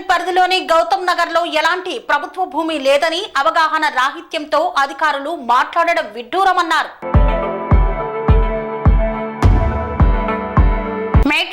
పరిధిలోని గౌతమ్ నగర్లో ఎలాంటి ప్రభుత్వ భూమి లేదని అవగాహన రాహిత్యంతో అధికారులు మాట్లాడడం విడ్డూరమన్నారు.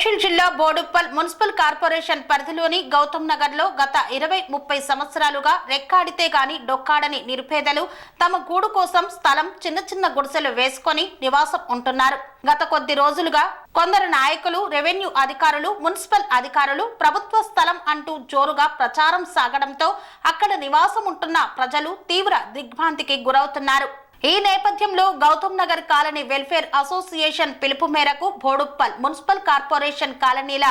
దక్షిణ జిల్లా బోడుప్పల్ మున్సిపల్ కార్పొరేషన్ పరిధిలోని గౌతమ్ నగర్లో గత ఇరవై ముప్పై సంవత్సరాలుగా రెక్కాడితే గాని డొక్కాడని నిరుపేదలు తమ గూడు కోసం స్థలం చిన్న చిన్న గుడిసెలు వేసుకొని నివాసం ఉంటున్నారు. గత కొద్ది రోజులుగా కొందరు నాయకులు రెవెన్యూ అధికారులు మున్సిపల్ అధికారులు ప్రభుత్వ స్థలం అంటూ జోరుగా ప్రచారం సాగడంతో అక్కడ నివాసం ఉంటున్న ప్రజలు తీవ్ర దిగ్భ్రాంతికి గురవుతున్నారు. ఈ నేపథ్యంలో Gautam Nagar colony welfare association పిలుపు మేరకు బోడుప్పల్ మున్సిపల్ కార్పొరేషన్ కాలనీల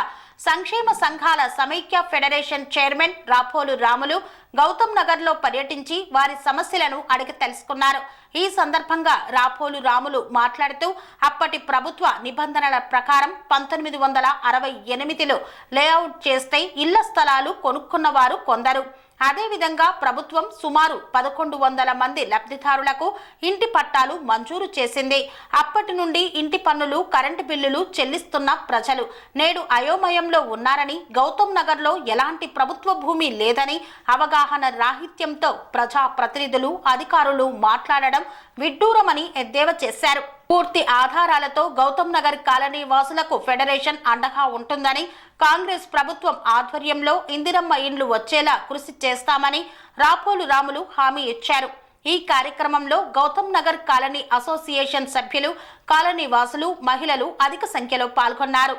సంక్షేమ సంఘాల సమైక్య ఫెడరేషన్ చైర్మన్ రాపోలు రాములు గౌతమ్ నగర్లో పర్యటించి వారి సమస్యలను అడిగి తెలుసుకున్నారు. ఈ సందర్భంగా రాపోలు రాములు మాట్లాడుతూ అప్పటి ప్రభుత్వ నిబంధనల ప్రకారం పంతొమ్మిది వందల అరవై ఎనిమిదిలో లేఅవుట్ చేస్తే ఇళ్ళ స్థలాలు కొనుక్కున్న వారు కొందరు. అదేవిధంగా ప్రభుత్వం సుమారు పదకొండు వందల మంది లబ్ధిదారులకు ఇంటి పట్టాలు మంజూరు చేసింది. అప్పటి నుండి ఇంటి పన్నులు కరెంటు బిల్లులు చెల్లిస్తున్న ప్రజలు నేడు అయోమయంలో ఉన్నారని గౌతమ్ నగర్లో ఎలాంటి ప్రభుత్వ భూమి లేదని అవగాహన రాహిత్యంతో ప్రజా ప్రతినిధులు అధికారులు మాట్లాడడం విడ్డూరమని ఎద్దేవా చేశారు. పూర్తి ఆధారాలతో గౌతమ్ నగర్ కాలనీ వాసులకు ఫెడరేషన్ అండగా ఉంటుందని కాంగ్రెస్ ప్రభుత్వం ఆధ్వర్యంలో ఇందిరమ్మ ఇండ్లు వచ్చేలా కృషి చేస్తామని రాపోలు రాములు హామీ ఇచ్చారు. ఈ కార్యక్రమంలో గౌతమ్ నగర్ కాలనీ అసోసియేషన్ సభ్యులు కాలనీ వాసులు మహిళలు అధిక సంఖ్యలో పాల్గొన్నారు.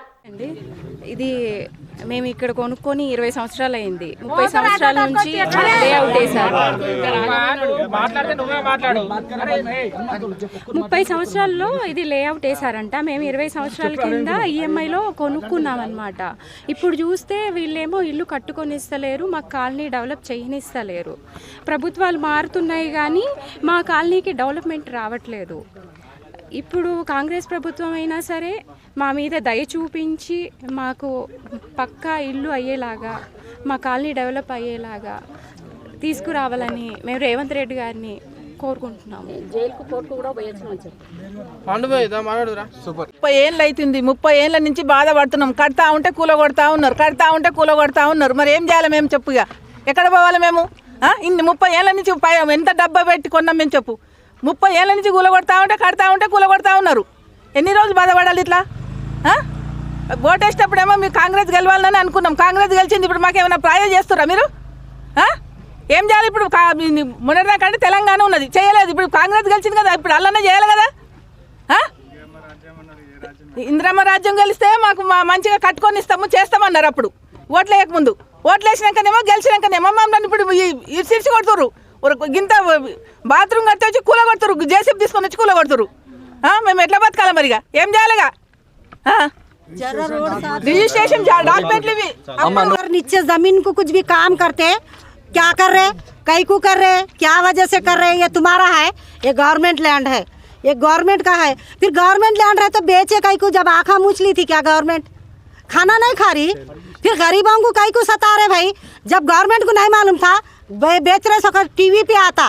ఇది మేము ఇక్కడ కొనుక్కొని ఇరవై సంవత్సరాలు అయింది ముప్పై సంవత్సరాల నుంచి లేఅవుట్ వేశారు మాట్లాడితే నువ్వే మాట్లాడు. ముప్పై సంవత్సరాల్లో ఇది లేఅవుట్ వేశారంట. మేము ఇరవై సంవత్సరాల కింద ఈఎంఐలో కొనుక్కున్నాం అనమాట ఇప్పుడు చూస్తే వీళ్ళేమో ఇల్లు కట్టుకొని ఇస్తలేరు మా కాలనీ డెవలప్ చేయనిస్తలేరు. ప్రభుత్వాలు మారుతున్నాయి కానీ మా కాలనీకి డెవలప్మెంట్ రావట్లేదు. ఇప్పుడు కాంగ్రెస్ ప్రభుత్వం అయినా సరే మా మీద దయ చూపించి మాకు పక్కా ఇల్లు అయ్యేలాగా మా కాలనీ డెవలప్ అయ్యేలాగా తీసుకురావాలని మేము రేవంత్ రెడ్డి గారిని కోరుకుంటున్నాము. ముప్పై ఏళ్ళు అవుతుంది ముప్పై ఏళ్ళ నుంచి బాధపడుతున్నాం. కడతా ఉంటే కూల కొడతా ఉన్నారు. కడతా ఉంటే కూల కొడతా ఉన్నారు. మరి ఏం చేయాలి మేము చెప్పుగా ఎక్కడ పోవాలి మేము? ఆ? ఇన్ని ముప్పై ఏళ్ళ నుంచి ఎంత డబ్బా పెట్టి కొన్నాం మేము చెప్పు? ముప్పై ఏళ్ళ నుంచి కూలగొడతా ఉంటే కడతా ఉంటే కూలగొడతా ఉన్నారు. ఎన్ని రోజులు బాధపడాలి ఇట్లా? ఆ? ఓటేసేటప్పుడేమో మీరు కాంగ్రెస్ గెలవాలని అనుకున్నాం. కాంగ్రెస్ గెలిచింది ఇప్పుడు మాకేమైనా ప్రయోజనం చేస్తారా మీరు? ఏం చేయాలి ఇప్పుడు? కా- మొన్నటిదాకంటే తెలంగాణ ఉన్నది. చేయలేదు. ఇప్పుడు కాంగ్రెస్ గెలిచింది కదా ఇప్పుడు అల్లనే చేయాలి కదా? ఇంద్రమ్మ రాజ్యం గెలిస్తే మాకు మా మంచిగా కట్టుకొని ఇస్తాము చేస్తామన్నారు అప్పుడు. ఓట్లు వేయకముందు ఓట్లు వేసినాకనేమో గెలిచినాకనేమో మమ్మల్ని ఇప్పుడు ఇరిసి కొడుతురు గింత బాత్రూమ్ కట్టి వచ్చి కూల కొడుతురు జేసీబీ తీసుకొని వచ్చి కూల కొడుతురు ఆ, మేము ఎట్లా బతకాలి మరిగా ఏం చేయాలిగా ఆ? రిజిస్ట్రేషన్ డాక్యుమెంట్లు ఇవి अगर नीचे जमीन को कुछ भी काम करते क्या कर रहे कई को कर रहे क्या वजह से कर रहे ये तुम्हारा है ये गवर्नमेंट लैंड है ये गवर्नमेंट का है फिर गवर्नमेंट लैंड है तो बेचे कई को जब आँखा मूछ ली थी क्या गवर्नमेंट खाना नहीं खा रही फिर गरीबों को कई को सता रहे भाई जब गवर्नमेंट को नहीं मालूम था बे- बेच रहे सो टीवी पे आता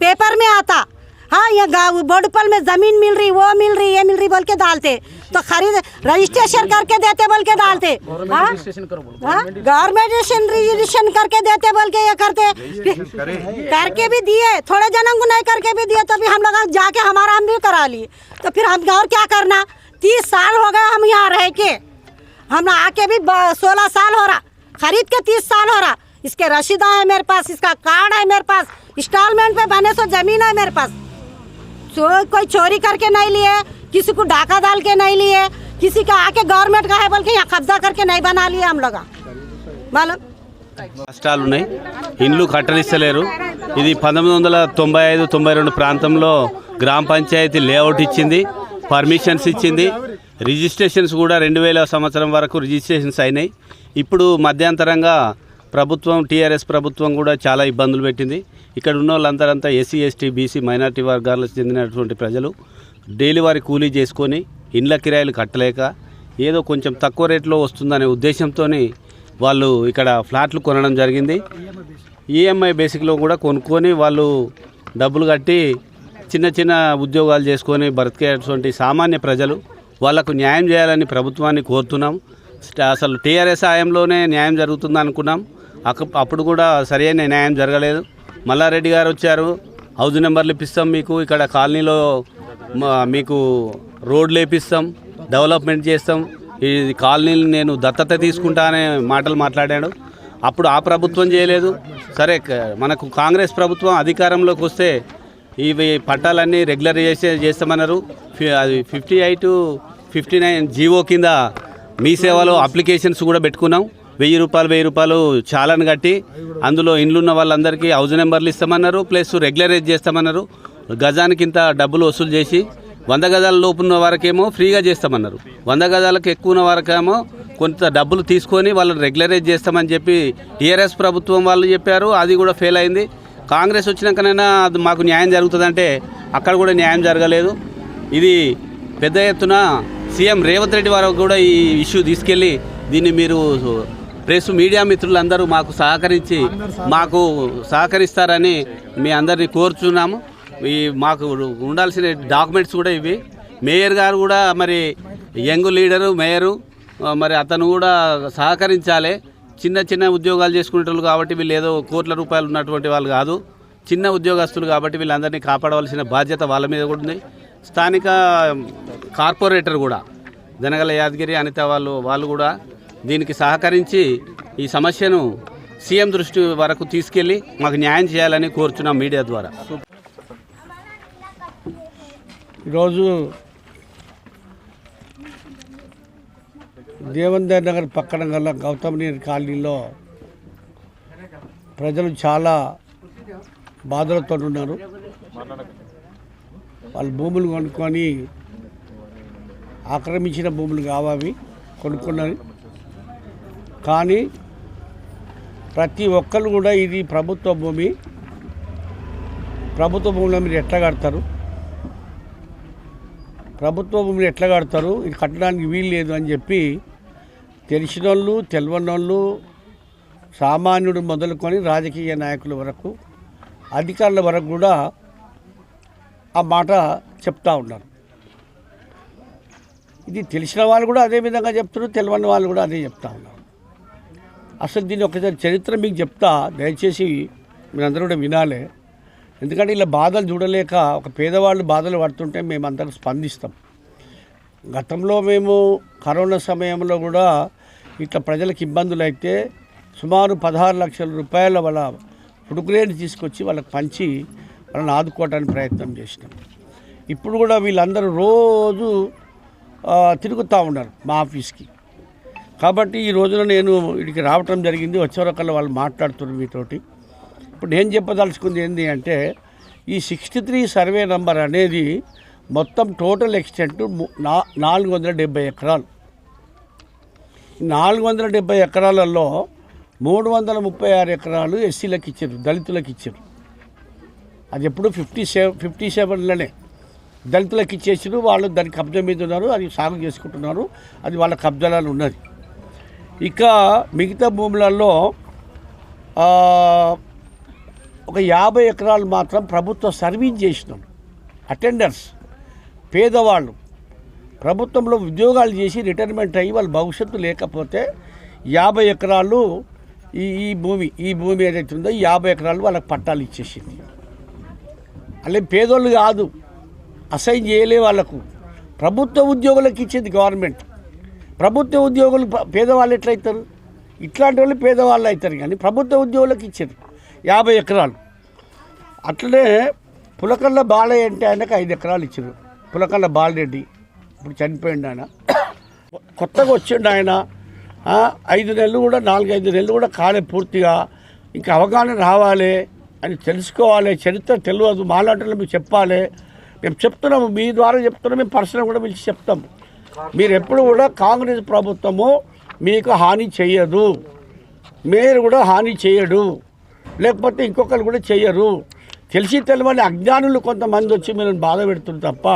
पेपर में आता। हाँ ये गाँव बोडपल में ज़मीन मिल रही वो मिल रही ये मिल रही बोल के डालते। तो खरीद रजिस्ट्रेशन करके देते बोल के डालते। हाँ? हाँ? गवर्नमेंट रजिस्ट्रेशन करके देते बोल के ये करते। करके भी दिए थोड़े जनों को नहीं करके भी दिए तो भी हम लोग जाके हमारा हम भी करा लिए। तो फिर हम और क्या करना? तीस साल हो गए हम यहाँ रह के। हम आके भी सोलह साल हो रहा खरीद के तीस साल हो रहा। इसके रसीदा है मेरे पास इसका कार्ड है मेरे पास इंस्टॉलमेंट पे बने सो जमीन है मेरे पास चो, कोई चोरी करके नहीं लिए किसी को डाका डाल के नहीं लिए किसी का आके गवर्नमेंट का है बोल के यहाँ कब्जा करके नहीं बना लिए हम लोग मालूम కష్టాలు ఉన్నాయి ఇండ్లు కట్టనిస్తలేరు ఇది పంతొమ్మిది వందల తొంభై ఐదు తొంభై రెండు ప్రాంతంలో గ్రామ పంచాయతీ లేఅవుట్ ఇచ్చింది పర్మిషన్స్ ఇచ్చింది రిజిస్ట్రేషన్స్ కూడా రెండు వేల సంవత్సరం వరకు రిజిస్ట్రేషన్స్ అయినాయి ఇప్పుడు మధ్యంతరంగా ప్రభుత్వం టీఆర్ఎస్ ప్రభుత్వం కూడా చాలా ఇబ్బందులు పెట్టింది. ఇక్కడ ఉన్న వాళ్ళందరంతా ఎస్సీ ఎస్టీ బీసీ మైనార్టీ వర్గాలకు చెందినటువంటి ప్రజలు డైలీ వారి కూలీ చేసుకొని ఇండ్ల కిరాయిలు కట్టలేక ఏదో కొంచెం తక్కువ రేట్లో వస్తుందనే ఉద్దేశంతో వాళ్ళు ఇక్కడ ఫ్లాట్లు కొనడం జరిగింది. ఈఎంఐ బేసిక్లో కూడా కొనుక్కొని వాళ్ళు డబ్బులు కట్టి చిన్న చిన్న ఉద్యోగాలు చేసుకొని బ్రతికేటువంటి సామాన్య ప్రజలు వాళ్ళకు న్యాయం చేయాలని ప్రభుత్వాన్ని కోరుతున్నాం. అసలు టీఆర్ఎస్ హాయంలోనే న్యాయం జరుగుతుంది అనుకున్నాం అప్పుడు కూడా సరైన న్యాయం జరగలేదు. మల్లారెడ్డి గారు వచ్చారు. హౌస్ నెంబర్లు ఇప్పిస్తాం మీకు. ఇక్కడ కాలనీలో మా- మీకు రోడ్లు వేపిస్తాం. డెవలప్మెంట్ చేస్తాం. ఈ కాలనీలు నేను దత్తత తీసుకుంటా అనే మాటలు మాట్లాడాడు. అప్పుడు ఆ ప్రభుత్వం చేయలేదు. సరే మనకు కాంగ్రెస్ ప్రభుత్వం అధికారంలోకి వస్తే ఇవి పట్టాలన్నీ రెగ్యులర్ చేసే చేస్తామన్నారు. అది fifty eight fifty nine GO కింద మీ సేవలో అప్లికేషన్స్ కూడా పెట్టుకున్నాం. వెయ్యి రూపాయలు వెయ్యి రూపాయలు చాలని కట్టి అందులో ఇండ్లున్న వాళ్ళందరికీ హౌస్ నెంబర్లు ఇస్తామన్నారు ప్లస్ రెగ్యులరైజ్ చేస్తామన్నారు. గజానికి ఇంత డబ్బులు వసూలు చేసి వంద గజాల లోపు ఉన్న వారికేమో ఫ్రీగా చేస్తామన్నారు. వంద గజాలకు ఎక్కువ ఉన్న వారికేమో కొంత డబ్బులు తీసుకొని వాళ్ళని రెగ్యులరైజ్ చేస్తామని చెప్పి టీఆర్ఎస్ ప్రభుత్వం వాళ్ళు చెప్పారు. అది కూడా ఫెయిల్ అయింది. కాంగ్రెస్ వచ్చినాకనైనా అది మాకు న్యాయం జరుగుతుందంటే అక్కడ కూడా న్యాయం జరగలేదు. ఇది పెద్ద ఎత్తున సీఎం రేవంత్ రెడ్డి వారు కూడా ఈ ఇష్యూ తీసుకెళ్ళి దీన్ని మీరు ప్రెస్ మీడియా మిత్రులందరూ మాకు సహకరించి మాకు సహకరిస్తారని మీ అందరినీ కోరుచున్నాము. ఈ మాకు ఉండాల్సిన డాక్యుమెంట్స్ కూడా ఇవి. మేయర్ గారు కూడా మరి యంగ్ లీడరు మేయరు మరి అతను కూడా సహకరించాలి. చిన్న చిన్న ఉద్యోగాలు చేసుకునేటోళ్ళు కాబట్టి వీళ్ళు ఏదో కోట్ల రూపాయలు ఉన్నటువంటి వాళ్ళు కాదు. చిన్న ఉద్యోగస్తులు కాబట్టి వీళ్ళందరినీ కాపాడవలసిన బాధ్యత వాళ్ళ మీద కూడా ఉంది. స్థానిక కార్పొరేటర్ కూడా జనగల యాదగిరి అనిత వాళ్ళు వాళ్ళు కూడా దీనికి సహకరించి ఈ సమస్యను సీఎం దృష్టి వరకు తీసుకెళ్ళి మాకు న్యాయం చేయాలని కోరుచున్నాం మీడియా ద్వారా. ఈరోజు దేవందర్ నగర్ పక్కన గల గౌతమ్ నీర్ కాలనీలో ప్రజలు చాలా బాధలతో ఉన్నారు వాళ్ళు భూములు కొనుక్కొని ఆక్రమించిన భూములు కావాలి కొనుక్కున్నది. కానీ ప్రతి ఒక్కరు కూడా ఇది ప్రభుత్వ భూమి. ప్రభుత్వ భూమిలో మీరు ఎట్లా కడతారు? ప్రభుత్వ భూమిని ఎట్లా కడతారు? ఇది కట్టడానికి వీలు లేదు అని చెప్పి తెలిసిన వాళ్ళు తెలియని వాళ్ళు సామాన్యుడు మొదలుకొని రాజకీయ నాయకుల వరకు అధికారుల వరకు కూడా ఆ మాట చెప్తా ఉన్నారు. ఇది తెలిసిన వాళ్ళు కూడా అదే విధంగా చెప్తున్నారు తెలియని వాళ్ళు కూడా అదే చెప్తా ఉన్నారు. అసలు దీన్ని ఒకసారి చరిత్ర మీకు చెప్తా దయచేసి మీరందరూ కూడా వినాలి. ఎందుకంటే ఇలా బాధలు చూడలేక ఒక పేదవాళ్ళు బాధలు పడుతుంటే మేము అందరం స్పందిస్తాం. గతంలో మేము కరోనా సమయంలో కూడా ఇట్లా ప్రజలకు ఇబ్బందులు అయితే సుమారు పదహారు లక్షల రూపాయల వాళ్ళ పుడుకులేని తీసుకొచ్చి వాళ్ళకి పంచి వాళ్ళని ఆదుకోవడానికి ప్రయత్నం చేసినాం. ఇప్పుడు కూడా వీళ్ళందరూ రోజు తిరుగుతూ ఉన్నారు మా ఆఫీస్కి. కాబట్టి ఈ రోజున నేను ఇక్కడికి రావటం జరిగింది. వచ్చేవరకల్లా వాళ్ళు మాట్లాడుతున్నారు మీతోటి. ఇప్పుడు నేను చెప్పదలుచుకుంది ఏంటి అంటే ఈ సిక్స్టీ త్రీ సర్వే నంబర్ అనేది మొత్తం టోటల్ ఎక్స్టెంట్ నా నాలుగు వందల డెబ్బై ఎకరాలు. నాలుగు వందల డెబ్బై ఎకరాలలో మూడు వందల ముప్పై ఆరు ఎకరాలు ఎస్సీలకు ఇచ్చారు దళితులకు ఇచ్చారు. అది ఎప్పుడు ఫిఫ్టీ సెవెన్ ఫిఫ్టీ సెవెన్లోనే. దళితులకు ఇచ్చేసారు వాళ్ళు దాని కబ్జా మీద ఉన్నారు అది సాగు చేసుకుంటున్నారు అది వాళ్ళ కబ్జాలలో ఉన్నది. ఇక మిగతా భూములలో ఒక యాభై ఎకరాలు మాత్రం ప్రభుత్వ సర్వీస్ చేసినాం. అటెండర్స్ పేదవాళ్ళు. ప్రభుత్వంలో ఉద్యోగాలు చేసి రిటైర్మెంట్ అయ్యి వాళ్ళ భవిష్యత్తు లేకపోతే యాభై ఎకరాలు ఈ ఈ భూమి ఈ భూమి ఏదైతే ఉందో ఈ యాభై ఎకరాలు వాళ్ళకి పట్టాలు ఇచ్చేసింది. అలా పేదోళ్ళు కాదు అసైన్ చేయలే వాళ్ళకు. ప్రభుత్వ ఉద్యోగులకు ఇచ్చేది గవర్నమెంట్ ప్రభుత్వ ఉద్యోగులు పేదవాళ్ళు పేదవాళ్ళు ఎట్లయితారు? ఇట్లాంటి వాళ్ళు పేదవాళ్ళు అవుతారు కానీ ప్రభుత్వ ఉద్యోగులకు ఇచ్చారు యాభై ఎకరాలు. అట్లనే పులకల్ల బాలయ్య అంటే ఆయనకు ఐదు ఎకరాలు ఇచ్చారు. పులకల్ల బాలరెడ్డి ఇప్పుడు చనిపోయిండు ఆయన. కొత్తగా వచ్చిండు ఆయన. ఐదు నెలలు కూడా నాలుగైదు నెలలు కూడా కాలే పూర్తిగా. ఇంకా అవగాహన రావాలి అని తెలుసుకోవాలి. చరిత్ర తెలియదు. మాలాంటి మీకు చెప్పాలి. మేము చెప్తున్నాము మీ ద్వారా చెప్తున్నాం మేము పర్సనల్ కూడా పిలిచి చెప్తాము. మీరు ఎప్పుడు కూడా కాంగ్రెస్ ప్రభుత్వము మీకు హాని చేయదు మీరు కూడా హాని చేయడు లేకపోతే ఇంకొకరు కూడా చేయరు తెలిసి తెలియని అజ్ఞానులు కొంతమంది వచ్చి మీరు బాధ పెడుతుంది తప్ప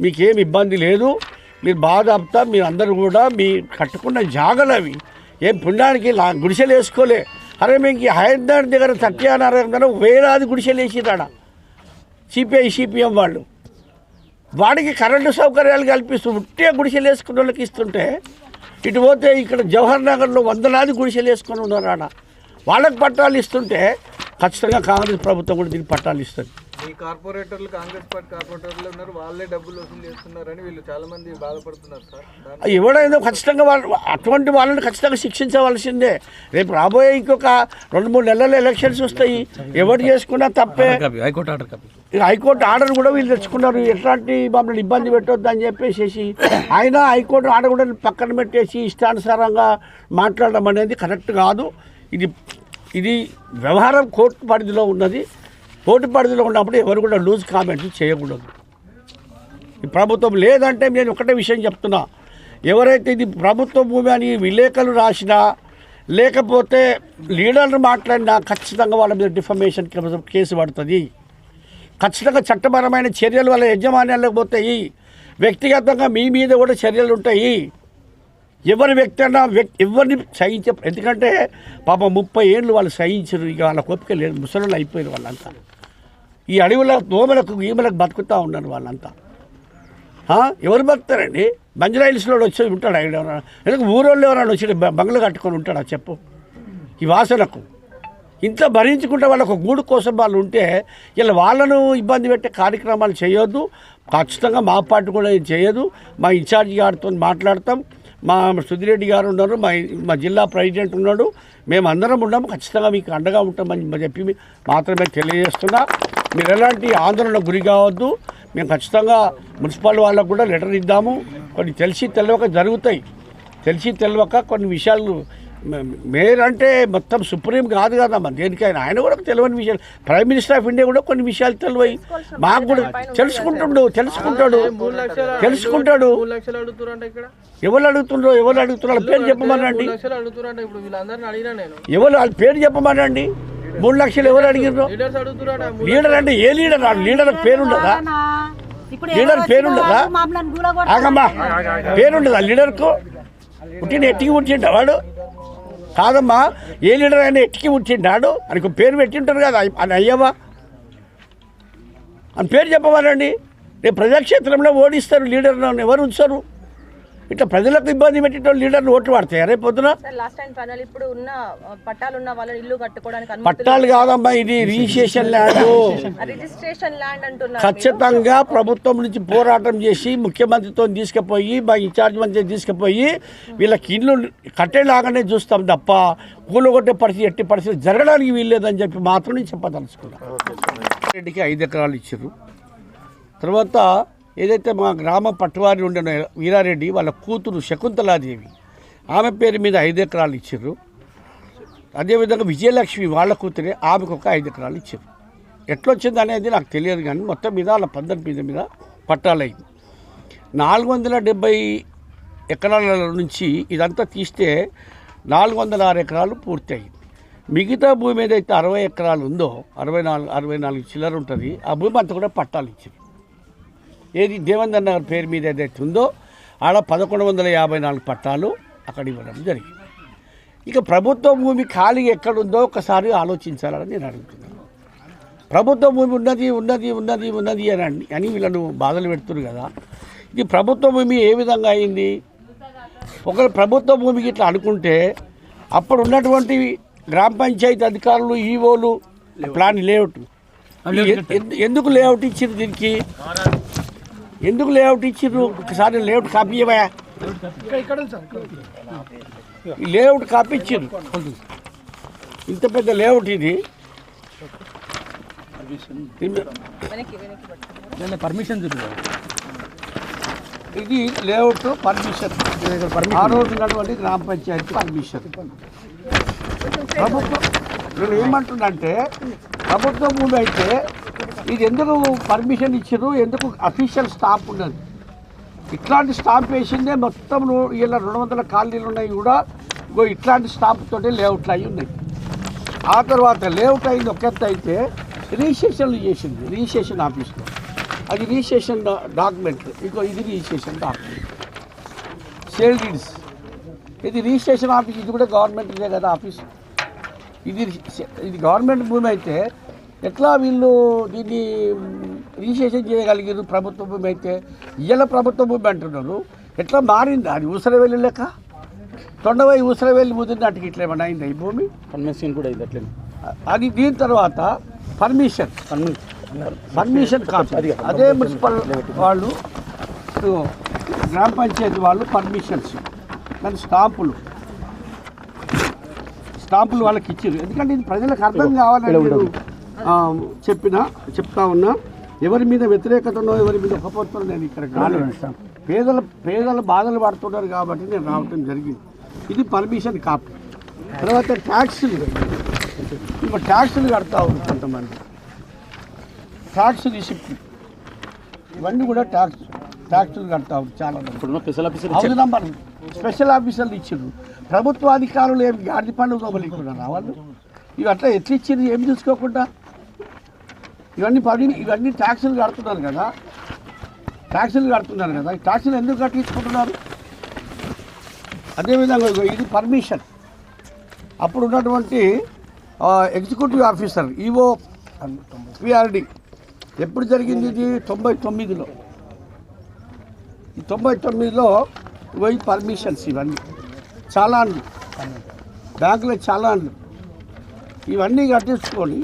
మీకేం ఇబ్బంది లేదు. మీరు బాధ ఆపుతా మీరు అందరూ కూడా మీ కట్టుకున్న జాగలు అవి. ఏం పుణ్యానికి గుడిసెలు వేసుకోలే. అరే మీకు ఈ హైదరాబాద్ దగ్గర సత్యనారాయణ దగ్గర వేలాది గుడిసెలు వేసిరాడా సిపిఐ సిపిఎం వాళ్ళు. వాడికి కరెంటు సౌకర్యాలు కల్పిస్తూ ఉట్టే గుడిసెలు వేసుకున్న వాళ్ళకి ఇస్తుంటే ఇటు పోతే ఇక్కడ జవహర్ నగర్లో వందలాది గుడిసెలు వేసుకొని ఉన్నారు ఆడ. వాళ్ళకి పట్టాలు ఇస్తుంటే ఖచ్చితంగా కాంగ్రెస్ ప్రభుత్వం కూడా దీనికి పట్టాలు ఇస్తుంది. ఈ కార్పొరేటర్లు కాంగ్రెస్ పార్టీ కార్పొరేటర్లు ఉన్నారు వాళ్ళే డబ్బులు వసూలు చేస్తున్నారని వీళ్ళు చాలా మంది బాధపడుతున్నారు సార్. ఎవడైనా ఖచ్చితంగా వాళ్ళు అటువంటి వాళ్ళని ఖచ్చితంగా శిక్షించవలసిందే. రేపు రాబోయే ఇంకొక రెండు మూడు నెలల ఎలక్షన్స్ వస్తాయి. ఎవరు చేసుకున్నా తప్పే. హైకోర్టు ఆర్డర్ హైకోర్టు ఆర్డర్ కూడా వీళ్ళు తెచ్చుకున్నారు. ఎట్లాంటి మమ్మల్ని ఇబ్బంది పెట్టొద్దు అని చెప్పేసి ఆయన హైకోర్టు ఆర్డర్ కూడా పక్కన పెట్టేసి ఇష్టానుసారంగా మాట్లాడడం అనేది కరెక్ట్ కాదు. ఇది ఇది వ్యవహారం కోర్టు పరిధిలో ఉన్నది. కోర్టు పరిధిలో ఉన్నప్పుడు ఎవరు కూడా లూజ్ కామెంట్లు చేయకూడదు. ఈ ప్రభుత్వం లేదంటే నేను ఒకటే విషయం చెప్తున్నా. ఎవరైతే ఇది ప్రభుత్వ భూమి అని విలేకరులు రాసినా లేకపోతే లీడర్లు మాట్లాడినా ఖచ్చితంగా వాళ్ళ మీద డిఫమేషన్ కేసు పడుతుంది. ఖచ్చితంగా చట్టపరమైన చర్యలు వాళ్ళ యజమాన్యాలకు పోతాయి. వ్యక్తిగతంగా మీ మీద కూడా చర్యలు ఉంటాయి. ఎవరి వ్యక్తి అన్నా వ్యక్తి ఎవరిని సహించే ఎందుకంటే పాప ముప్పై ఏళ్ళు వాళ్ళు సహించరు. ఇక వాళ్ళ కోపిక లేదు. ముసలు అయిపోయారు వాళ్ళంతా. ఈ అడవిలో దోమలకు గీమలకు బతుకుతూ ఉన్నారు వాళ్ళంతా. ఎవరు బతుకుతారండి? బంజరాయిల్స్లో వచ్చి ఉంటాడు? ఆయన ఎవరైనా? ఎందుకు ఊరోళ్ళు ఎవరైనా వచ్చి బ- బంగ్లా కట్టుకొని ఉంటాడా? చెప్పు. ఈ వాసనకు. ఇంత భరించుకుంటే వాళ్ళకు ఒక గూడు కోసం వాళ్ళు ఉంటే ఇలా వాళ్ళను ఇబ్బంది పెట్టే కార్యక్రమాలు చేయొద్దు. ఖచ్చితంగా మా పార్టీ కూడా చేయదు. మా ఇన్ఛార్జి గారితో మాట్లాడతాం. మా సుధిరెడ్డి గారు ఉన్నారు మా మా జిల్లా ప్రెసిడెంట్ ఉన్నాడు. మేము అందరం ఉన్నాము ఖచ్చితంగా మీకు అండగా ఉంటామని చెప్పి మాత్రమే తెలియజేస్తున్నా. మీరు ఎలాంటి ఆందోళనకు గురి కావద్దు. మేము ఖచ్చితంగా మున్సిపల్ వాళ్ళకు కూడా లెటర్ ఇద్దాము. కొన్ని తెలిసి తెలియక జరుగుతాయి. తెలిసి తెలియక కొన్ని విషయాలు మేయర్ అంటే మొత్తం సుప్రీం కాదు కదమ్మా దేనికైనా ఆయన కూడా తెలియని విషయాలు. ప్రైమ్ మినిస్టర్ ఆఫ్ ఇండియా కూడా కొన్ని విషయాలు తెలివై. మాకు కూడా తెలుసుకుంటాడు తెలుసుకుంటాడు. తెలుసుకుంటాడు. ఎవరు అడుగుతుండ్రో ఎవరు అడుగుతున్నారో పేరు చెప్పమనండి. మూడు లక్షలు అడుగుతారంట ఇప్పుడు వీళ్ళందరిని అడిగినా నేను. ఎవరు వాళ్ళ పేరు చెప్పమనండి. మూడు లక్షలు ఎవరు అడుగుతారట లీడర్ అంటే ఏ లీడర్ లీడర్ పేరు ఉండదా ఇప్పుడు లీడర్ పేరు ఉండదా మమ్మల్ని గూలగొట్ట ఆగమ్మా. పేరుండదా లీడర్కు? పుట్టిన ఎట్టికి పుట్టిండా? వాడు? కాదమ్మా ఏ లీడర్ అయినా ఎట్టికి పుట్టిండాడు ఆయనకు పేరు పెట్టింటారు కదా అని అయ్యవా అని పేరు చెప్పవాలండి రేపు ప్రజాక్షేత్రంలో ఓడిస్తారు లీడర్ ఎవరు ఉంచారు? ఇట్లా ప్రజలకు ఇబ్బంది పెట్టేటోళ్ళు లీడర్లు ఓట్లు పడతాయి రేపు పొద్దున సార్ లాస్ట్ టైం ప్యానల్ ఇప్పుడు ఉన్న పట్టాలు ఉన్న ఇల్లు కట్టుకోవడానికి పట్టాలు కాదమ్మా ఇది రిజిస్ట్రేషన్ ల్యాండ్. రిజిస్ట్రేషన్ ల్యాండ్ అంటున్నారు ఖచ్చితంగా ప్రభుత్వం నుంచి పోరాటం చేసి ముఖ్యమంత్రితో తీసుకుపోయి మా ఇన్ఛార్జ్ మంత్రి తీసుకుపోయి వీళ్ళకి ఇల్లు కట్టేలాగానే చూస్తాం తప్ప కూలగొట్టే పరిస్థితి ఎట్టి పరిస్థితి జరగడానికి వీల్లేదని చెప్పి మాత్రం నేను చెప్పదలుచుకున్నాను రెడ్డికి ఐదు ఎకరాలు ఇచ్చారు. తర్వాత ఏదైతే మా గ్రామ పట్టువారి ఉండిన వీరారెడ్డి వాళ్ళ కూతురు శకుంతలాదేవి ఆమె పేరు మీద ఐదు ఎకరాలు ఇచ్చారు. అదేవిధంగా విజయలక్ష్మి వాళ్ళ కూతురే ఆమెకు ఒక ఐదు ఎకరాలు ఇచ్చారు. ఎట్లొచ్చింది అనేది నాకు తెలియదు కానీ మొత్తం మీద వాళ్ళ పందరి మీద మీద పట్టాలయ్యింది నాలుగు వందల డెబ్బై ఎకరాల నుంచి ఇదంతా తీస్తే నాలుగు వందల ఆరు ఎకరాలు పూర్తయింది మిగతా భూమి ఏదైతే అరవై ఎకరాలు ఉందో అరవై నాలుగు అరవై నాలుగు చిల్లర ఉంటుంది ఆ భూమి అంతా కూడా పట్టాలు ఇచ్చింది ఏది దేవేంద్ర నగర్ పేరు మీద ఏదైతే ఉందో ఆడ పదకొండు వందల యాభై నాలుగు పట్టాలు అక్కడ ఇవ్వడం జరిగింది. ఇక ప్రభుత్వ భూమి ఖాళీ ఎక్కడుందో ఒకసారి ఆలోచించాలని నేను అడుగుతున్నాను. ప్రభుత్వ భూమి ఉన్నది ఉన్నది ఉన్నది ఉన్నది అని అన్- వీళ్ళను బాధలు పెడుతున్నారు కదా. ఇది ప్రభుత్వ భూమి ఏ విధంగా అయింది? ఒక ప్రభుత్వ భూమికి ఇట్లా అనుకుంటే అప్పుడు ఉన్నటువంటి గ్రామ పంచాయతీ అధికారులు ఈవోలు ప్లాన్ లేఅవుట్. ఎందు- ఎందుకు లేఅవుట్ ఇచ్చారు దీనికి? ఎందుకు లేఅవుట్ ఇచ్చిర్రు? ఒకసారి లేఅవుట్ కాపీ ఇవ్వయా లేఅవుట్ కాపీ ఇచ్చిర్రు. ఇంత పెద్ద లేఅవుట్ ఇది. పర్మిషన్ ఇది లేఅవుట్ పర్మిషన్. ఆ రోజు ఉన్నటువంటి గ్రామ పంచాయతీ పర్మిషన్. ప్రభుత్వం నేను ఏమంటున్నంటే ప్రభుత్వ భూమి అయితే ఇది ఎందుకు పర్మిషన్ ఇచ్చారు ఎందుకు అఫీషియల్ స్టాంప్ ఉన్నది? ఇట్లాంటి స్టాంప్ వేసిందే మొత్తం ఇలా రెండు వందల కాలనీలు ఉన్నాయి కూడా. ఇగో ఇట్లాంటి స్టాంప్ లేఅవుట్లు అయి ఉన్నాయి. ఆ తర్వాత లేఅవుట్ అయింది ఒక ఎత్తు అయితే రిజిస్ట్రేషన్లు చేసింది రిజిస్ట్రేషన్ ఆఫీస్లో అది రిజిస్ట్రేషన్ డాక్యుమెంట్లు ఇంకో ఇది రిజిస్ట్రేషన్ డాక్యుమెంట్ సేల్ డీడ్స్ ఇది రిజిస్ట్రేషన్ ఆఫీస్ ఇది కూడా గవర్నమెంట్దే కదా ఆఫీస్ ఇది ఇది గవర్నమెంట్ భూమి అయితే ఎట్లా వీళ్ళు దీన్ని రిజిస్ట్రేషన్ చేయగలిగారు ప్రభుత్వ భూమి అయితే? ఇయ్యాల ప్రభుత్వ భూమి అంటున్నారు. ఎట్లా మారింది? అది ఊసర వెళ్ళలేక తొండవై ఊసర వెళ్ళి ముదిరినట్టుకి ఇట్లా ఏమన్నా అయిందా ఈ భూమి? కన్వెన్షన్ కూడా ఇది అట్లనే. అది దీని తర్వాత పర్మిషన్. పర్మిషన్. కాపీ. అదే మున్సిపల్ వాళ్ళు గ్రామ పంచాయతీ వాళ్ళు పర్మిషన్స్. కానీ స్టాంపులు. స్టాంపులు వాళ్ళకి ఇచ్చారు ఎందుకంటే ఇది ప్రజలకు అర్థం ఆ, చెప్పిన చెప్తా ఉన్నా ఎవరి మీద వ్యతిరేకతనో ఎవరి మీద ఒకపోతున్నో నేను ఇక్కడ కాదు. పేదల పేదల బాధలు పడుతున్నారు కాబట్టి నేను రావటం జరిగింది. ఇది పర్మిషన్ కాపీ. తర్వాత ట్యాక్సులు. ఇప్పుడు ట్యాక్సులు కడతా ఉంది కొంతమంది. ట్యాక్స్ రిసిప్ట్ ఇవన్నీ కూడా ట్యాక్స్ ట్యాక్సులు కడతా ఉంది చాలా హౌస్ నంబర్ స్పెషల్ ఆఫీసర్లు ఇచ్చిండ్రు. ప్రభుత్వ అధికారులు ఏం గాడి పండుగ దొంగలిక్కున్నారా వాళ్ళు ఇవి అట్లా ఎట్లా ఇచ్చింది ఏం చూసుకోకుండా? ఇవన్నీ పడి ఇవన్నీ ట్యాక్సులు కడుతున్నారు కదా. ట్యాక్సులు కడుతున్నారు కదా. ఈ ట్యాక్సులు ఎందుకు కట్టించుకుంటున్నారు? అదేవిధంగా ఇది పర్మిషన్. అప్పుడు ఉన్నటువంటి ఎగ్జిక్యూటివ్ ఆఫీసర్ ఈవో పిఆర్డి ఎప్పుడు జరిగింది ఇది? తొంభై తొమ్మిదిలో. ఈ తొంభై తొమ్మిదిలో పోయి పర్మిషన్స్ ఇవన్నీ. చాలాన్లు బ్యాంకులో చాలాన్లు ఇవన్నీ కట్టించుకొని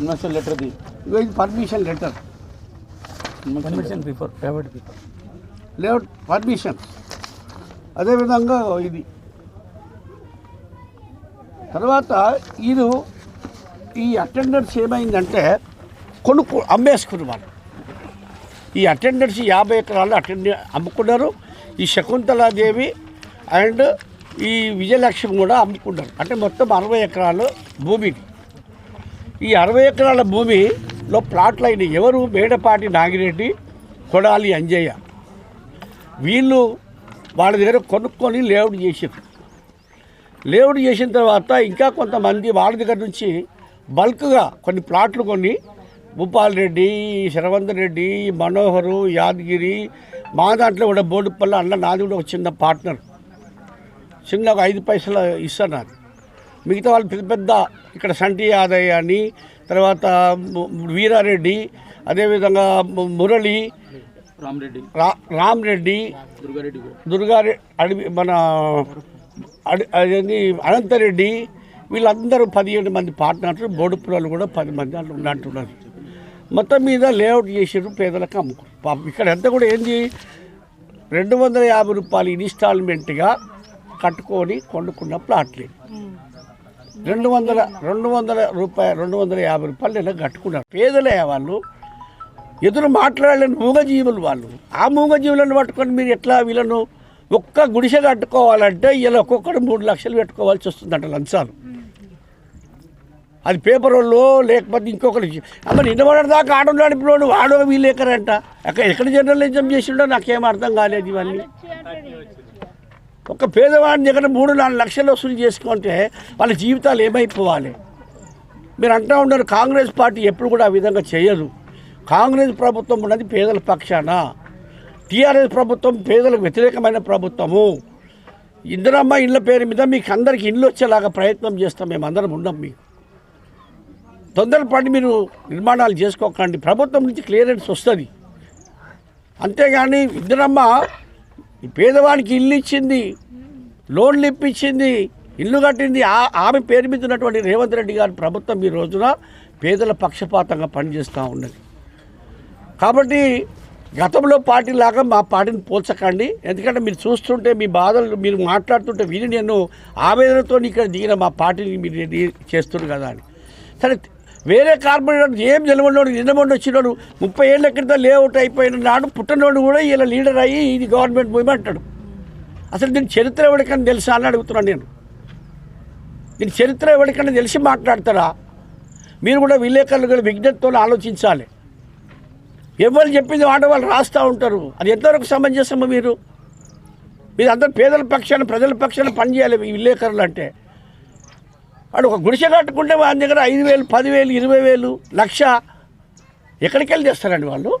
కన్వెన్షన్ లెటర్ది ఇగో ఇది permission letter convention paper private paper layout permission అదేవిధంగా ఇది. తర్వాత వీరు ఈ అటెండెన్స్ ఏమైందంటే కొనుక్కు అమ్మేసుకున్నారు వాళ్ళు. ఈ అటెండెన్స్ యాభై ఎకరాలు అటెండ్ అమ్ముకున్నారు. ఈ శకుంతలాదేవి అండ్ ఈ విజయలక్ష్మి కూడా అమ్ముకున్నారు. అంటే మొత్తం అరవై ఎకరాలు భూమిని ఈ అరవై ఎకరాల భూమిలో ప్లాట్లు అయిన ఎవరు మేడపాటి నాగిరెడ్డి కొడాలి అంజయ్య. వీళ్ళు వాళ్ళ దగ్గర కొనుక్కొని లేఅవుట్ చేసారు లేఅవుట్ చేసిన తర్వాత ఇంకా కొంతమంది వాళ్ళ దగ్గర నుంచి బల్క్గా కొన్ని ప్లాట్లు కొని భూపాల్ రెడ్డి శరవంత్ రెడ్డి మనోహరు యాదగిరి మా దాంట్లో కూడా బోడుపల్లి అన్న నాది కూడా ఒక చిన్న పార్ట్నర్. చిన్న ఒక ఐదు పైసలు ఇస్తాను నాకు మిగతా వాళ్ళు పెద్ద పెద్ద ఇక్కడ సంటి యాదయ్య అని తర్వాత వీరారెడ్డి అదేవిధంగా మురళి రామరెడ్డి. రా రామ్ రెడ్డి దుర్గారెడ్డి అడవి మన అడి అదేంటి అనంతరెడ్డి వీళ్ళందరూ పదిహేడు మంది పార్ట్నర్స్ బోడుపురాలు కూడా పది మంది అట్లా ఉన్నట్టున్నారు మొత్తం మీద లేఅవుట్ చేసారు పేదలకు అమ్ముకున్నారు పాపం ఇక్కడ ఎంత కూడా ఏంది రెండు వందల యాభై రూపాయలు ఇన్స్టాల్మెంట్గా కట్టుకొని కొనుక్కున్న ప్లాట్లే. రెండు వందల రెండు వందల రూపాయలు రెండు వందల యాభై రూపాయలు కట్టుకున్నారు. పేదలే వాళ్ళు. ఎదురు మాట్లాడలేని మూగజీవులు వాళ్ళు. ఆ మూగజీవులను పట్టుకొని మీరు ఎట్లా వీళ్ళను ఒక్క గుడిసె కట్టుకోవాలంటే ఇలా ఒక్కొక్కరు మూడు లక్షలు పెట్టుకోవాల్సి వస్తుందంట లంచాలు. అది పేపర్ వాళ్ళు లేకపోతే ఇంకొకటి అమ్మ నిన్న దాకా ఆడో నడిపినోడు వాడో వీలేకరంట అక్కడ ఎక్కడ జర్నలిజం చేసిండో నాకేం అర్థం కాలేదు ఇవన్నీ. ఒక పేదవాడి దగ్గర మూడు నాలుగు లక్షలు వసూలు చేసుకుంటే వాళ్ళ జీవితాలు ఏమైపోవాలి? మీరు అంటూ ఉన్నారు కాంగ్రెస్ పార్టీ ఎప్పుడు కూడా ఆ విధంగా చేయదు. కాంగ్రెస్ ప్రభుత్వం ఉన్నది పేదల పక్షాన. టీఆర్ఎస్ ప్రభుత్వం పేదలకు వ్యతిరేకమైన ప్రభుత్వము. ఇందిరమ్మ ఇళ్ళ పేరు మీద మీకు అందరికి ఇల్లు వచ్చేలాగా ప్రయత్నం చేస్తాం మేము అందరం ఉన్నాం మీకు తొందరపడి మీరు నిర్మాణాలు చేసుకోకండి. ప్రభుత్వం నుంచి క్లియరెన్స్ వస్తుంది. అంతేగాని ఇందిరమ్మ ఈ పేదవానికి ఇల్లు ఇచ్చింది లోన్లు ఇప్పించింది ఇల్లు కట్టింది. ఆ- ఆమె పేరు మీద ఉన్నటువంటి రేవంత్ రెడ్డి గారి ప్రభుత్వం ఈ రోజున పేదల పక్షపాతంగా పనిచేస్తూ ఉన్నది. కాబట్టి గతంలో పార్టీ లాగా మా పార్టీని పోల్చకండి. ఎందుకంటే మీరు చూస్తుంటే మీ బాధలు మీరు మాట్లాడుతుంటే విని నేను ఆవేదనతో ఇక్కడ దిగిన మా పార్టీని మీరు చేస్తున్నారు కదా అని. సరే వేరే కార్పొరేటర్ ఏం నిలబడినోడు నిలబడి వచ్చినోడు ముప్పై ఏళ్ళ క్రితం లేఅవుట్ అయిపోయిన నాడు పుట్టినోడు కూడా ఇలా లీడర్ అయ్యి ఇది గవర్నమెంట్ భూమి అంటాడు. అసలు దీని చరిత్ర ఎవరికైనా తెలుసా అని అడుగుతున్నాను నేను. దీని చరిత్ర ఎవరికైనా తెలిసి మాట్లాడతారా? మీరు కూడా విలేకరులు విజ్ఞతతో ఆలోచించాలి. ఎవరు చెప్పింది మాట వాళ్ళు రాస్తూ ఉంటారు. అది ఎంతవరకు సమంజసము మీరు? మీరు అందరు పేదల పక్షాన ప్రజల పక్షాన పనిచేయాలి ఈ విలేకరులు అంటే. వాడు ఒక గుడిసె కట్టుకుంటే వాళ్ళ దగ్గర ఐదు వేలు పదివేలు ఇరవై వేలు లక్ష. ఎక్కడికి వెళ్ళి తెస్తారండి వాళ్ళు?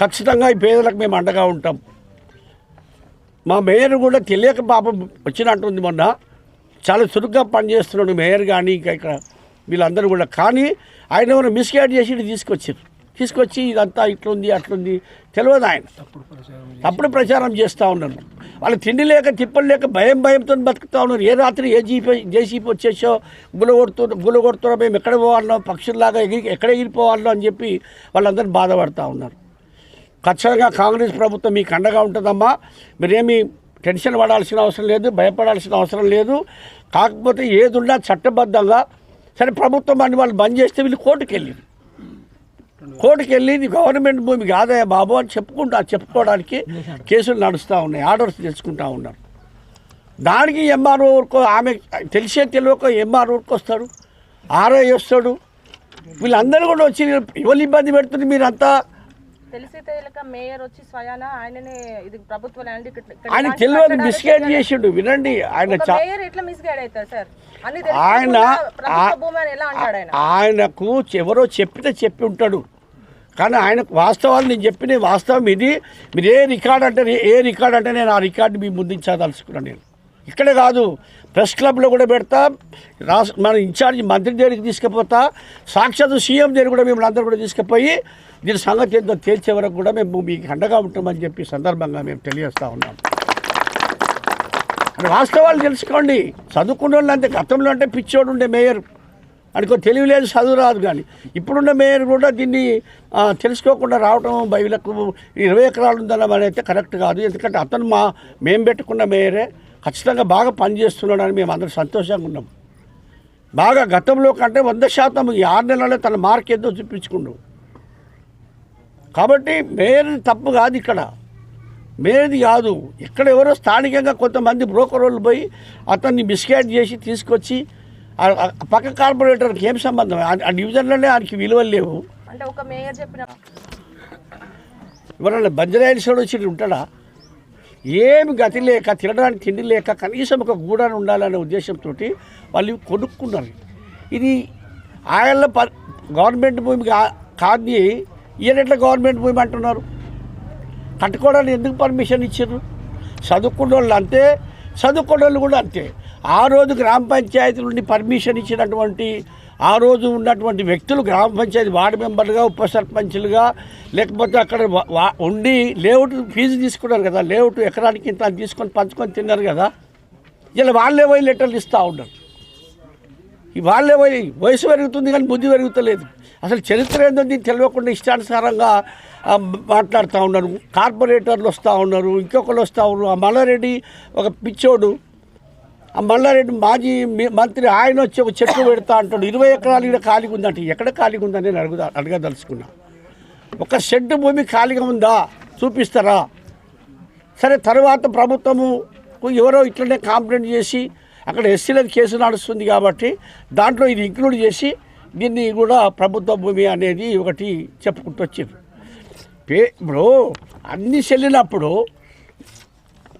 ఖచ్చితంగా ఈ పేదలకు మేము అండగా ఉంటాం. మా మేయర్ కూడా తెలియక పాపం వచ్చినట్టుంది మొన్న. చాలా చురుగ్గా పనిచేస్తున్నాడు మేయర్ కానీ ఇంకా ఇక్కడ వీళ్ళందరూ కూడా. కానీ ఆయన ఏమైనా మిస్గైడ్ చేసి తీసుకొచ్చారు. తీసుకొచ్చి ఇదంతా ఇట్లుంది అట్లుంది. తెలియదు ఆయన. తప్పుడు ప్రచారం చేస్తూ ఉన్నారు. వాళ్ళు తిండి లేక తిప్పలు లేక భయం భయంతో బతుకుతా ఉన్నారు. ఏ రాత్రి ఏ జీపీ జేసీపీ వచ్చేసో గుల కొడుతూ గుల కొడుతున్నా మేము ఎక్కడ పోవాలనో పక్షుల్లాగా ఎగిరి ఎక్కడ ఎగిరిపోవాలనో అని చెప్పి వాళ్ళందరూ బాధపడతా ఉన్నారు. ఖచ్చితంగా కాంగ్రెస్ ప్రభుత్వం మీకు అండగా ఉంటుందమ్మా. మీరేమి టెన్షన్ పడాల్సిన అవసరం లేదు భయపడాల్సిన అవసరం లేదు. కాకపోతే ఏదున్నా చట్టబద్ధంగా సరే ప్రభుత్వం అని వాళ్ళు బంద్ చేస్తే వీళ్ళు కోర్టుకు వెళ్ళింది కోర్టుకు వెళ్ళి ఇది గవర్నమెంట్ భూమి కాదయ్య బాబు అని చెప్పుకుంటా చెప్పుకోవడానికి కేసులు నడుస్తూ ఉన్నాయి ఆర్డర్స్ తెచ్చుకుంటా ఉన్నారు. దానికి ఎంఆర్ఓ ఊరుకో ఆమె తెలిసే తెలియక ఎంఆర్ఓ ఊరికి వస్తాడు ఆర్ఐ వస్తాడు. వీళ్ళందరూ కూడా వచ్చి ఎవరు ఇబ్బంది పెడుతుంది మీరంతా. తెలిసి తెలియక మేయర్ వచ్చి స్వయాన ఆయననే ఇది ప్రభుత్వ ల్యాండ్ ఇక్కడ- ఇక్కడ ఆయన తెలియదు మిస్గైడ్. చేసిండు వినండి ఆయన మేయర్ ఎట్లా మిస్గైడ్ అవుతారు సార్? ఆయన ఆయనకు ఎవరో చెప్పితే చెప్పి ఉంటాడు. కానీ ఆయనకు వాస్తవాలు నేను చెప్పిన వాస్తవం ఇది. మీరు ఏ రికార్డ్ అంటే ఏ రికార్డ్ అంటే నేను ఆ రికార్డు మీ ముందుంచదలుచుకున్నాను నేను. ఇక్కడే కాదు ప్రెస్ క్లబ్లో కూడా పెడతా రాష్ట్ర మన ఇన్ఛార్జ్ మంత్రి దగ్గరికి తీసుకుపోతా సాక్షాత్ సీఎం దగ్గర కూడా మిమ్మల్ని అందరూ కూడా తీసుకుపోయి దీని సంగతి ఏంటో తేల్చే వరకు కూడా మేము మీకు అండగా ఉంటామని చెప్పి సందర్భంగా మేము తెలియజేస్తా ఉన్నాం. వాస్తవాలు తెలుసుకోండి. చదువుకున్న వాళ్ళు అంతే గతంలో అంటే పిచ్చోడు ఉండే మేయర్. అనుకో తెలివి లేదు చదువు రాదు కానీ ఇప్పుడున్న మేయర్ కూడా దీన్ని తెలుసుకోకుండా రావడం బయలకు ఇరవై ఎకరాలు ఉందన్న అయితే కరెక్ట్ కాదు. ఎందుకంటే అతను మా మేము పెట్టుకున్న మేయరే. ఖచ్చితంగా బాగా పనిచేస్తున్నాడని మేము అందరం సంతోషంగా ఉన్నాం. బాగా గతంలో కంటే వంద శాతం ఈ ఆరు నెలల్లో తన మార్క్ ఏదో చూపించుకుండు. కాబట్టి మేయర్ తప్పు కాదు ఇక్కడ. మేది కాదు. ఇక్కడ ఎవరో స్థానికంగా కొంతమంది బ్రోకర్ వాళ్ళు పోయి అతన్ని మిస్గైడ్ చేసి తీసుకొచ్చి పక్క కార్పొరేటర్కి ఏం సంబంధం? ఆ- డివిజన్లోనే ఆయనకి విలువలు లేవు. అంటే ఒక మేయర్ చెప్పిన ఎవరన్నా వచ్చి ఉంటాడా? ఏమి గతి లేక తినడానికి తిండి లేక కనీసం ఒక గూడాన్ని ఉండాలనే ఉద్దేశంతో వాళ్ళు కొనుక్కున్నారు. ఇది ఆయన ప గవర్నమెంట్ భూమి కా- కాదు ఈయన ఎట్లా గవర్నమెంట్ భూమి అంటున్నారు కట్టుకోవడానికి ఎందుకు పర్మిషన్ ఇచ్చారు చదువుకున్న వాళ్ళు అంతే చదువుకున్న వాళ్ళు కూడా అంతే. ఆ రోజు గ్రామ పంచాయతీ నుండి పర్మిషన్ ఇచ్చినటువంటి ఆ రోజు ఉన్నటువంటి వ్యక్తులు గ్రామ పంచాయతీ వార్డు మెంబర్లుగా ఉప సర్పంచ్లుగా లేకపోతే అక్కడ ఉండి లేఅవుట్ ఫీజు తీసుకున్నారు కదా లేఅవుట్ ఎకరానికి ఇంత తీసుకొని పంచుకొని తిన్నారు కదా ఇలా వాళ్ళే పోయి లెటర్లు ఇస్తూ ఉన్నారు. వాళ్ళే పోయి వయసు పెరుగుతుంది కానీ బుద్ధి పెరుగుతలేదు. అసలు చరిత్ర ఏందో దీన్ని తెలియకుండా ఇష్టానుసారంగా మాట్లాడుతూ ఉన్నారు. కార్పొరేటర్లు వస్తూ ఉన్నారు ఇంకొకరు వస్తూ ఉన్నారు. ఆ మల్లారెడ్డి ఒక పిచ్చోడు. ఆ మల్లారెడ్డి మాజీ మంత్రి ఆయన వచ్చి ఒక చెట్టు పెడతా అంటాడు. ఇరవై ఎకరాలు ఇక్కడ ఖాళీగా ఉందంటే. ఎక్కడ ఖాళీగా ఉందని నేను అడుగుదా అడగదలుచుకున్నా. ఒక షెడ్డు భూమి ఖాళీగా ఉందా? చూపిస్తారా? సరే తర్వాత ప్రభుత్వము ఎవరో ఇట్లనే కాంప్లైంట్ చేసి అక్కడ ఎస్సీలకు కేసు నడుస్తుంది కాబట్టి దాంట్లో ఇది ఇంక్లూడ్ చేసి దీన్ని కూడా ప్రభుత్వ భూమి అనేది ఒకటి చెప్పుకుంటూ వచ్చారు. పే ఇప్పుడు అన్ని చెల్లినప్పుడు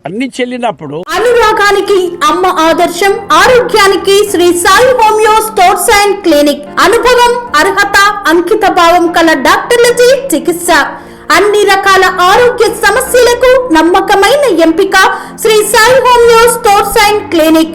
అన్ని చెల్లినప్పుడు అనురాగానికి అమ్మ ఆదర్శం ఆరోగ్యానికి Shri Sai homeo stores and clinic అనుభవం అర్హత అంకిత భావం కల డాక్టర్లచే చికిత్స. అన్ని రకాల ఆరోగ్య సమస్యలకు నమ్మకమైన ఎంపిక Shri Sai homeo stores and clinic.